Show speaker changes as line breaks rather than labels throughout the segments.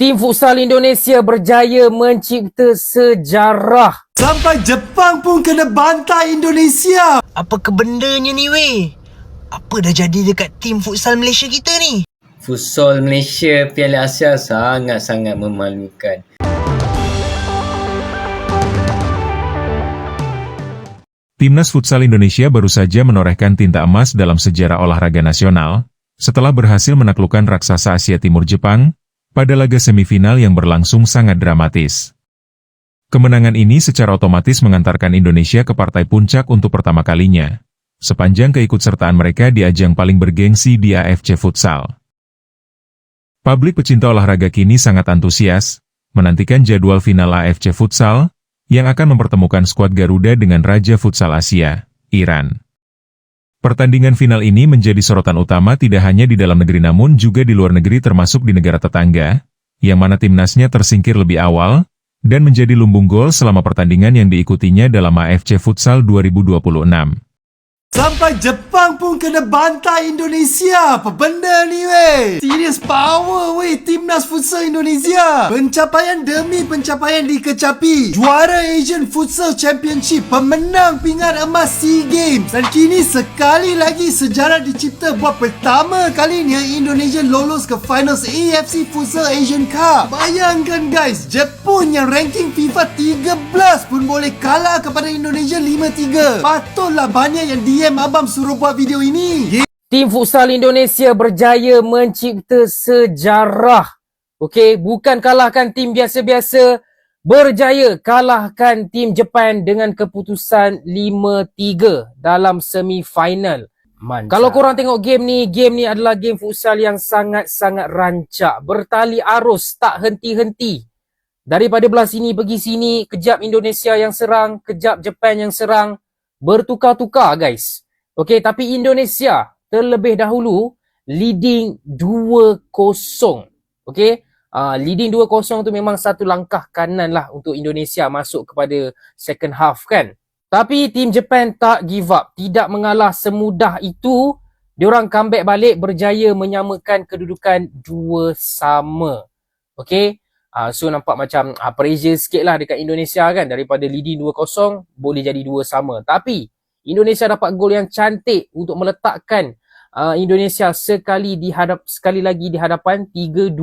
Tim futsal Indonesia berjaya mencipta sejarah.
Sampai Jepang pun kena bantai Indonesia.
Apa kebendanya ni weh? Apa dah jadi dekat tim futsal Malaysia kita ni?
Futsal Malaysia Piala Asia sangat-sangat memalukan.
Timnas Futsal Indonesia baru saja menorehkan tinta emas dalam sejarah olahraga nasional setelah berhasil menaklukkan raksasa Asia Timur Jepang pada laga semifinal yang berlangsung sangat dramatis. Kemenangan ini secara otomatis mengantarkan Indonesia ke partai puncak untuk pertama kalinya, sepanjang keikutsertaan mereka di ajang paling bergengsi di AFC Futsal. Publik pecinta olahraga kini sangat antusias, menantikan jadwal final AFC Futsal, yang akan mempertemukan skuad Garuda dengan Raja Futsal Asia, Iran. Pertandingan final ini menjadi sorotan utama tidak hanya di dalam negeri namun juga di luar negeri termasuk di negara tetangga, yang mana timnasnya tersingkir lebih awal, dan menjadi lumbung gol selama pertandingan yang diikutinya dalam AFC Futsal 2026.
Sampai Jepang pun kena bantai Indonesia. Apa benda ni weh? Serious power weh Timnas Futsal Indonesia. Pencapaian demi pencapaian dikecapi. Juara Asian Futsal Championship. Pemenang pingat emas SEA Games. Dan kini sekali lagi sejarah dicipta buat pertama kalinya Indonesia lolos ke finals AFC Futsal Asian Cup. Bayangkan guys, Jepun yang ranking FIFA 13 pun boleh kalah kepada Indonesia 5-3. Patutlah banyak yang DM abang suruh buat video ini.
Tim futsal Indonesia berjaya mencipta sejarah. Okey, bukan kalahkan tim biasa-biasa, berjaya kalahkan tim Jepun dengan keputusan 5-3 dalam semifinal. Mantap. Kalau korang tengok game ni, game ni adalah game futsal yang sangat-sangat rancak. Bertali arus, tak henti-henti. Daripada belah sini pergi sini, kejap Indonesia yang serang, kejap Jepun yang serang bertukar-tukar guys. Okey, tapi Indonesia terlebih dahulu leading 2-0. Okey, uh, leading 2-0 tu memang satu langkah kanan lah untuk Indonesia masuk kepada second half kan. Tapi tim Jepun tak give up, tidak mengalah semudah itu. Diorang comeback balik berjaya menyamakan kedudukan dua sama. Okey, Uh, so nampak macam uh, pressure sikit lah dekat Indonesia kan daripada leading 2-0 boleh jadi 2 sama. Tapi Indonesia dapat gol yang cantik untuk meletakkan uh, Indonesia sekali dihadap sekali lagi di hadapan 3-2.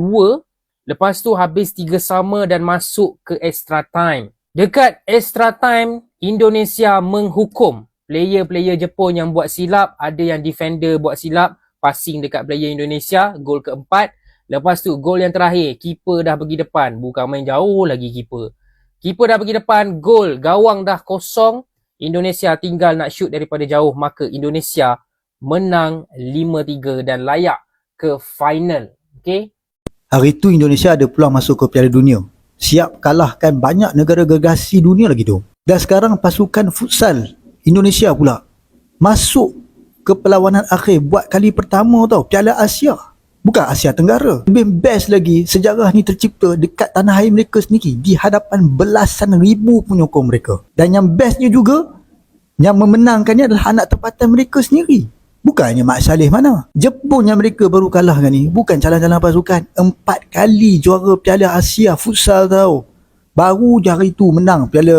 Lepas tu habis 3 sama dan masuk ke extra time. Dekat extra time Indonesia menghukum player-player Jepun yang buat silap, ada yang defender buat silap, passing dekat player Indonesia, gol keempat. Lepas tu gol yang terakhir, keeper dah pergi depan. Bukan main jauh lagi keeper. Keeper dah pergi depan, gol. Gawang dah kosong. Indonesia tinggal nak shoot daripada jauh. Maka Indonesia menang 5-3 dan layak ke final. Okay?
Hari tu Indonesia ada peluang masuk ke Piala Dunia. Siap kalahkan banyak negara gergasi dunia lagi tu. Dan sekarang pasukan futsal Indonesia pula masuk ke perlawanan akhir buat kali pertama tau Piala Asia. Bukan Asia Tenggara. Lebih best lagi, sejarah ni tercipta dekat tanah air mereka sendiri di hadapan belasan ribu penyokong mereka. Dan yang bestnya juga, yang memenangkannya adalah anak tempatan mereka sendiri. Bukannya Mak Saleh mana. Jepun yang mereka baru kalahkan ni, bukan calon-calon pasukan. Empat kali juara Piala Asia Futsal tau. Baru hari tu menang Piala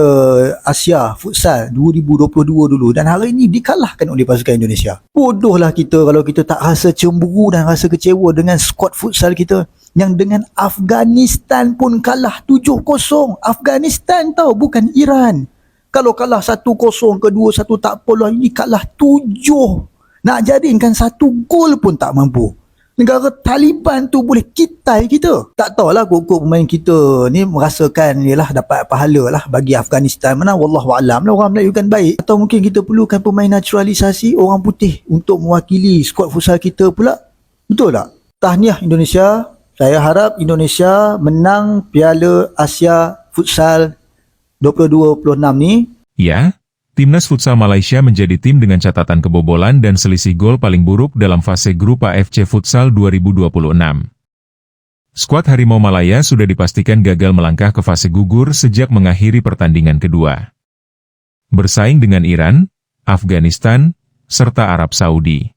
Asia Futsal 2022 dulu dan hari ini dikalahkan oleh pasukan Indonesia. Bodohlah kita kalau kita tak rasa cemburu dan rasa kecewa dengan skuad futsal kita yang dengan Afghanistan pun kalah 7-0. Afghanistan tau bukan Iran. Kalau kalah 1-0 ke 2-1 tak apalah ini kalah 7. Nak jadikan satu gol pun tak mampu negara Taliban tu boleh kitai kita. Tak tahulah kok pemain kita ni merasakan ialah dapat pahala lah bagi Afghanistan. Mana wallahualam lah orang Melayu kan baik. Atau mungkin kita perlukan pemain naturalisasi orang putih untuk mewakili skuad futsal kita pula. Betul tak? Tahniah Indonesia. Saya harap Indonesia menang Piala Asia Futsal 2026 ni.
Ya, Timnas Futsal Malaysia menjadi tim dengan catatan kebobolan dan selisih gol paling buruk dalam fase grup AFC Futsal 2026. Skuad Harimau Malaya sudah dipastikan gagal melangkah ke fase gugur sejak mengakhiri pertandingan kedua. Bersaing dengan Iran, Afghanistan, serta Arab Saudi.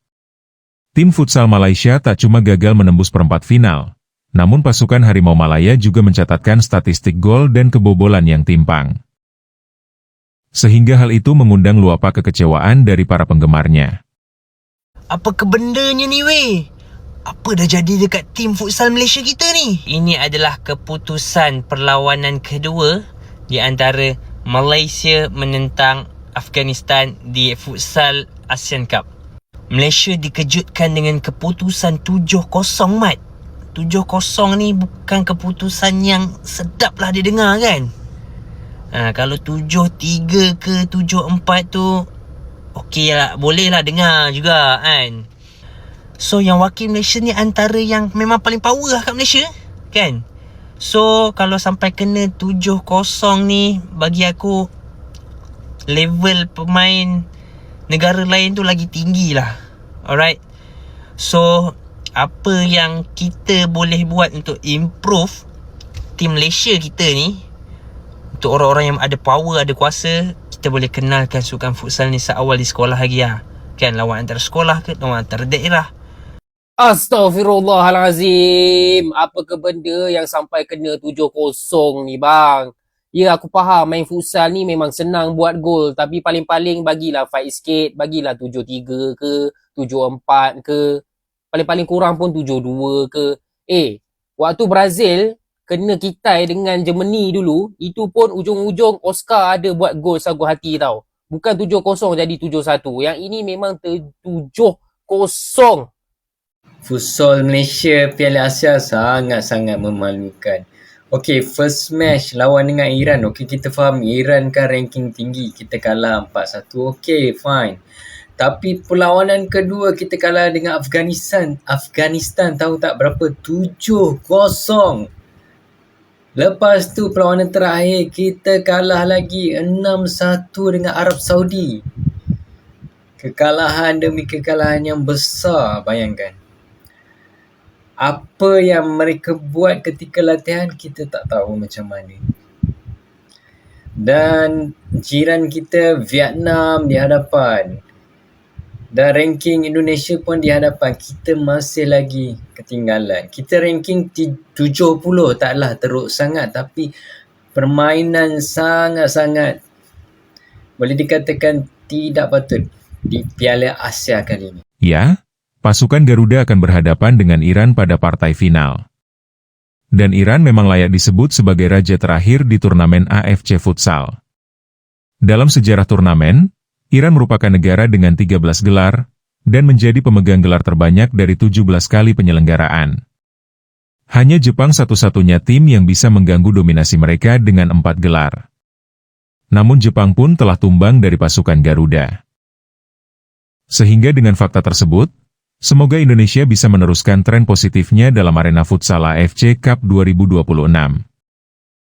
Tim futsal Malaysia tak cuma gagal menembus perempat final, Namun pasukan Harimau Malaya juga mencatatkan statistik gol dan kebobolan yang timpang. Sehingga hal itu mengundang luapa kekecewaan dari para penggemarnya.
Apa kebendanya ni weh? Apa dah jadi dekat tim futsal Malaysia kita ni? Ini adalah keputusan perlawanan kedua di antara Malaysia menentang Afghanistan di futsal ASEAN Cup. Malaysia dikejutkan dengan keputusan 7-0 mat. 7-0 ni bukan keputusan yang sedap lah dia dengar kan? Ha, kalau 7-3 ke 7-4 tu Okey lah, boleh lah dengar juga kan? So yang wakil Malaysia ni antara yang memang paling power lah kat Malaysia Kan? So kalau sampai kena 7-0 ni Bagi aku Level pemain negara lain tu lagi tinggi lah. Alright? So apa yang kita boleh buat untuk improve Tim Malaysia kita ni Untuk orang-orang yang ada power, ada kuasa Kita boleh kenalkan sukan futsal ni seawal di sekolah lagi lah Kan lawan antara sekolah ke lawan antara daerah
Astaghfirullahalazim. Apa ke benda yang sampai kena 7-0 ni bang? Ya aku faham main futsal ni memang senang buat gol tapi paling-paling bagilah fight sikit, bagilah 7-3 ke, 7-4 ke. Paling-paling kurang pun 7-2 ke. Eh, waktu Brazil kena kitai dengan Germany dulu, itu pun ujung-ujung Oscar ada buat gol sagu hati tau. Bukan 7-0 jadi 7-1. Yang ini memang 7-0.
Futsal Malaysia Piala Asia sangat-sangat memalukan. Okay, first match lawan dengan Iran. Okay, kita faham Iran kan ranking tinggi. Kita kalah 4-1. Okay, fine. Tapi perlawanan kedua kita kalah dengan Afghanistan. Afghanistan tahu tak berapa? 7-0. Lepas tu perlawanan terakhir kita kalah lagi 6-1 dengan Arab Saudi. Kekalahan demi kekalahan yang besar bayangkan. Apa yang mereka buat ketika latihan kita tak tahu macam mana. Dan jiran kita Vietnam di hadapan. Dan ranking Indonesia pun di hadapan. Kita masih lagi ketinggalan. Kita ranking ti- 70 taklah teruk sangat tapi permainan sangat-sangat boleh dikatakan tidak patut di Piala Asia kali ini.
Ya, pasukan Garuda akan berhadapan dengan Iran pada partai final. Dan Iran memang layak disebut sebagai raja terakhir di turnamen AFC Futsal. Dalam sejarah turnamen, Iran merupakan negara dengan 13 gelar dan menjadi pemegang gelar terbanyak dari 17 kali penyelenggaraan. Hanya Jepang satu-satunya tim yang bisa mengganggu dominasi mereka dengan empat gelar. Namun Jepang pun telah tumbang dari pasukan Garuda. Sehingga dengan fakta tersebut, semoga Indonesia bisa meneruskan tren positifnya dalam arena futsal AFC Cup 2026.